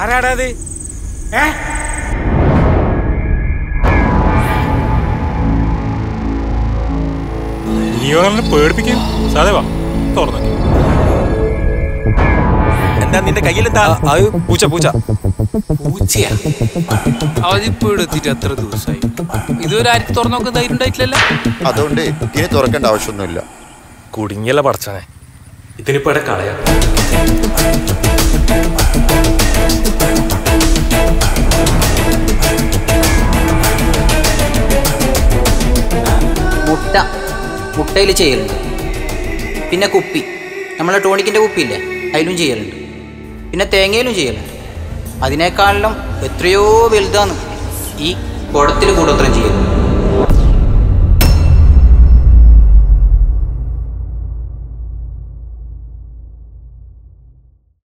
ആരാടാ അത്? ഏ? നീ അവനെ പേടിപ്പിക്കും സാധവാ തുറന്നു എന്താ നിന്റെ കയ്യിലെന്താ? അത് പൂച്ച പൂച്ച. പൂച്ചയാ? എത്ര ദിവസമായി? ഇതുവരെ ആർക്ക് തുറന്നു നോക്കാൻ ധൈര്യം ഉണ്ടായിട്ടില്ലല്ലോ അതുകൊണ്ട് ഇനി തുറക്കേണ്ട ആവശ്യമൊന്നുമില്ല. കുടുങ്ങിയല്ല പടച്ചനെ ഇതിനിപ്പോ കളയാ? മുട്ട. മുട്ടയിൽ ചെയ്യലുണ്ട്. പിന്നെ കുപ്പി. നമ്മളെ ടോണിക്കിന്റെ കുപ്പിയില്ലേ? അതിലും ചെയ്യലുണ്ട്. പിന്നെ തേങ്ങയിലും ചെയ്യലുണ്ട്. അതിനേക്കാളിലും എത്രയോ വലുതാണ് ഈ കുടത്തിൽ കൂടോത്രം ചെയ്യുന്നത്